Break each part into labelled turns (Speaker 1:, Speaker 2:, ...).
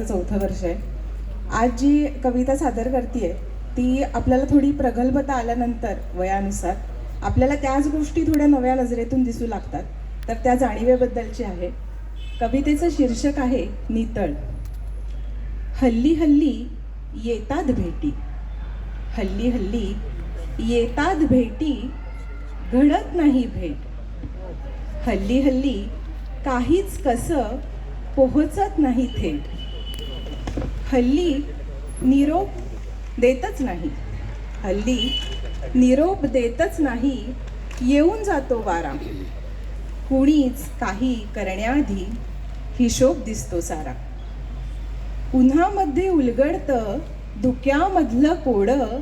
Speaker 1: आजचं चौथं वर्ष आहे. आज जी कविता सादर करते ती आपल्याला थोडी प्रगल्भता आल्यानंतर वयानुसार आपल्याला त्याच गोष्टी थोड्या नव्या नजरेतून दिसू लागतात. तर त्या जाणीवेबद्दलची आहे. कवितेचं शीर्षक आहे नितळ. हल्ली हल्ली येतात भेटी. हल्ली हल्ली येतात भेटी घडत नाही भेट. हल्ली हल्ली काहीच कसं पोहोचत नाही थेट. हल्ली निरोप देतच नाही. हल्ली निरोप देतच नाही येऊन जातो वारा. कुणीच काही करण्याआधी हिशोब दिसतो सारा. उन्हामध्ये उलगडतं धुक्यामधलं कोडं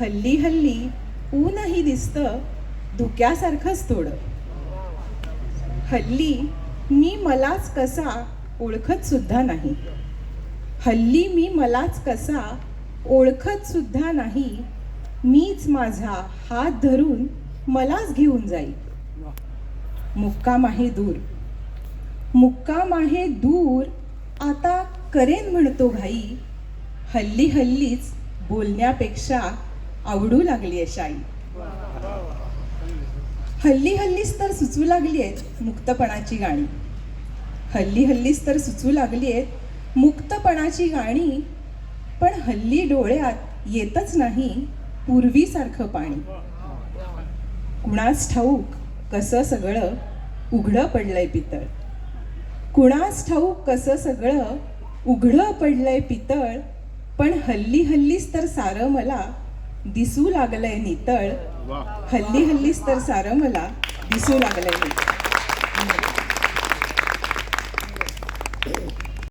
Speaker 1: हल्ली हल्ली ऊनही दिसतं धुक्यासारखंच थोडं. हल्ली मी मलाच कसा ओळखत सुद्धा नाही. हल्ली मी मलाच कसा ओळखत सुद्धा नाही मीच माझा हात धरून मलाच घेऊन जाईल. मुक्काम आहे दूर. मुक्काम आहे दूर आता करेन म्हणतो घाई हल्ली हल्लीच बोलण्यापेक्षा आवडू लागली आहे शाई. हल्ली हल्लीच तर सुचू लागली आहेत मुक्तपणाची गाणी. हल्ली हल्लीच तर सुचू लागली आहेत मुक्तपणाची गाणी पण हल्ली डोळ्यात येतच नाही पूर्वीसारखं पाणी. कुणास ठाऊक कसं सगळं उघडं पडलंय पितळ? कुणास ठाऊक कसं सगळं उघडं पडलंय पितळ? पण हल्ली हल्लीच तर सारं मला दिसू लागलंय नितळ. हल्ली हल्लीच तर सारं मला दिसू लागलंय नितळ.